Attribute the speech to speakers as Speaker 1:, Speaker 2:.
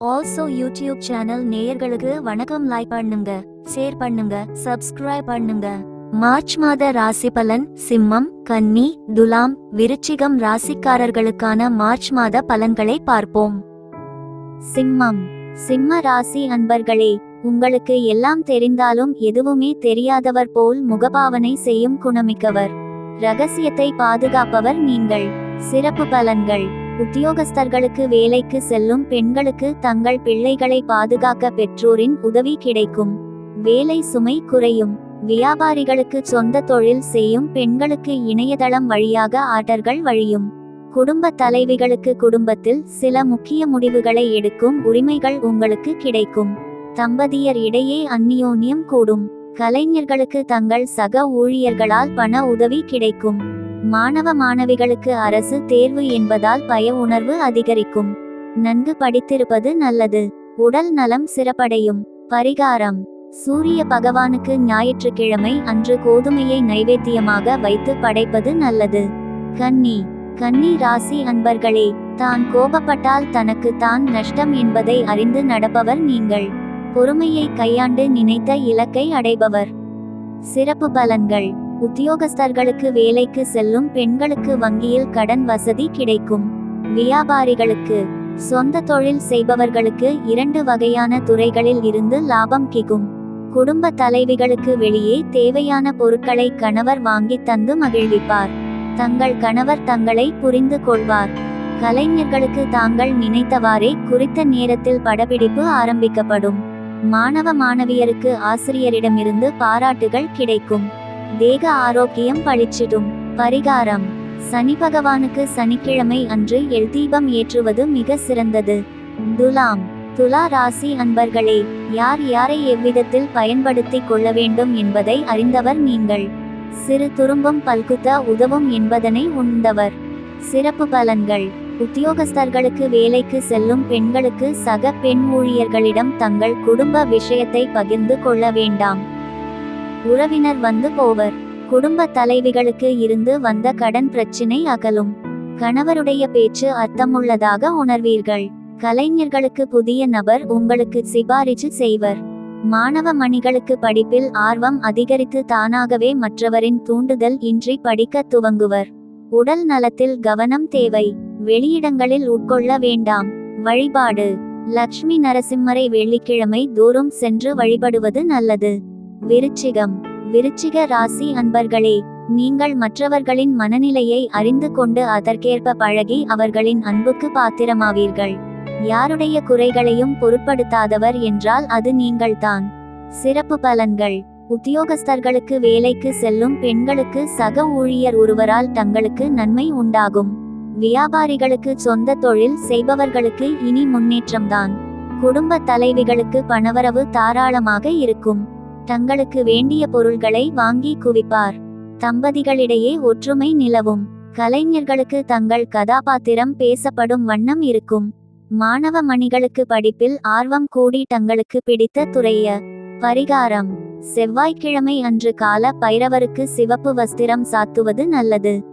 Speaker 1: Also YouTube channel நேயர்களுக்கு வணக்கம். Like பண்ணுங்க ஷேர் பண்ணுங்க சப்ஸ்கிரைப் பண்ணுங்க. மார்ச் மாத ராசி பலன் சிம்மம் கன்னி துலாம் விருச்சிகம் ராசிக்காரர்களுக்கான மார்ச் மாத பலன்களை பார்ப்போம். சிம்மம் சிம்ம ராசி அன்பர்களே உங்களுக்கு எல்லாம் தெரிந்தாலும் எதுவுமே தெரியாதவர் போல் முகபாவனை செய்யும் குணமிக்கவர். ரகசியத்தை பாதுகாப்பவர் நீங்கள். சிறப்பு பலன்கள். உத்தியோகஸ்தர்களுக்கு வேலைக்கு செல்லும் பெண்களுக்கு தங்கள் பிள்ளைகளை பாதுகாக்க பெற்றோரின் உதவி கிடைக்கும். வேலை சுமை குறையும். வியாபாரிகளுக்கு சொந்த தொழில் செய்யும் பெண்களுக்கு இணையதளம் வழியாக ஆர்டர்கள் வழியும். குடும்ப தலைவிகளுக்கு குடும்பத்தில் சில முக்கிய முடிவுகளை எடுக்கும் உரிமைகள் உங்களுக்கு கிடைக்கும். தம்பதியர் இடையே அந்நியோன்யம் கூடும். கலைஞர்களுக்கு தங்கள் சக ஊழியர்களால் பண உதவி கிடைக்கும். மாணவ மாணவிகளுக்கு அரசு தேர்வு என்பதால் பய உணர்வு அதிகரிக்கும். நன்கு படித்திருப்பது நல்லது. உடல் நலம் சிறப்படையும். பரிகாரம். சூரிய பகவானுக்கு ஞாயிற்றுக்கிழமை அன்று கோதுமையை நைவேத்தியமாக வைத்து படைப்பது நல்லது. கன்னி. கன்னி ராசி அன்பர்களே தான் கோபப்பட்டால் தனக்கு தான் நஷ்டம் என்பதை அறிந்து நடப்பவர் நீங்கள். பொறுமையை கையாண்டு நினைத்த இலக்கை அடைபவர். சிறப்பு பலன்கள். உத்தியோகஸ்தர்களுக்கு வேலைக்கு செல்லும் பெண்களுக்கு வங்கியில் கடன் வசதி கிடைக்கும். வியாபாரிகளுக்கு சொந்த தொழில் செய்பவர்களுக்கு இரண்டு வகையான துறைகளில் இருந்து லாபம் கிகும். குடும்ப தலைவிகளுக்கு வெளியே தேவையான பொருட்களை கணவர் வாங்கி தந்து மகிழ்விப்பார். தங்கள் கணவர் தங்களை புரிந்து கொள்வார். கலைஞர்களுக்கு தாங்கள் நினைத்தவாறே குறித்த நேரத்தில் படப்பிடிப்பு ஆரம்பிக்கப்படும். மாணவ மாணவியருக்கு ஆசிரியரிடமிருந்து பாராட்டுகள் கிடைக்கும். தேக ஆரோக்கியம் பளிச்சிடும் பரிகாரம். சனி பகவானுக்கு சனிக்கிழமை அன்று எல் தீபம் ஏற்றுவது மிக சிறந்தது. துலாம். துலா ராசி அன்பர்களே யார் யாரை எவ்விதத்தில் பயன்படுத்திக் கொள்ள வேண்டும் என்பதை அறிந்தவர் நீங்கள். சிறு துரும்பும் பல்குத்த உதவும் என்பதனை உணர்ந்தவர் சிறப்பு பலன்கள். உத்தியோகஸ்தர்களுக்கு வேலைக்கு செல்லும் பெண்களுக்கு சக பெண் ஊழியர்களிடம் தங்கள் குடும்ப விஷயத்தை பகிர்ந்து கொள்ள வேண்டாம். உறவினர் வந்து போவர். குடும்ப தலைவிகளுக்கு இருந்து வந்த கடன் பிரச்சினை அகலும். கணவருடைய பேச்சு அர்த்தமுள்ளதாக உணர்வீர்கள். கலைஞர்களுக்கு புதிய நபர் உங்களுக்கு சிபாரிசு செய்வர். மாணவ மணிகளுக்கு படிப்பில் ஆர்வம் அதிகரித்து தானாகவே மற்றவரின் தூண்டுதல் இன்றி படிக்க துவங்குவர். உடல் நலத்தில் கவனம் தேவை. வெளியிடங்களில் உட்கொள்ள வேண்டாம். வழிபாடு. லக்ஷ்மி நரசிம்மரை வெள்ளிக்கிழமை தூரம் சென்று வழிபடுவது நல்லது. விருச்சிகம். விருச்சிக ராசி அன்பர்களே நீங்கள் மற்றவர்களின் மனநிலையை அறிந்து கொண்டு அதற்கேற்ப பழகி அவர்களின் அன்புக்கு பாத்திரமாவீர்கள். யாருடைய குறைகளையும் பொருட்படுத்தாதவர் என்றால் அது நீங்கள்தான். சிறப்பு பலன்கள். உத்தியோகஸ்தர்களுக்கு வேலைக்கு செல்லும் பெண்களுக்கு சக ஊழியர் ஒருவரால் தங்களுக்கு நன்மை உண்டாகும். வியாபாரிகளுக்கு சொந்த தொழில் செய்பவர்களுக்கு இனி முன்னேற்றம்தான். குடும்ப தலைவிகளுக்கு பணவரவு தாராளமாக இருக்கும். தங்களுக்கு வேண்டிய பொருள்களை வாங்கி குவிப்பார். தம்பதிகளிடையே ஒற்றுமை நிலவும். கலைஞர்களுக்கு தங்கள் கதாபாத்திரம் பேசப்படும் வண்ணம் இருக்கும். மாணவ மணிகளுக்கு படிப்பில் ஆர்வம் கூடி தங்களுக்கு பிடித்த துறைய. பரிகாரம். செவ்வாய்க்கிழமை அன்று கால பைரவருக்கு சிவப்பு வஸ்திரம் சாத்துவது நல்லது.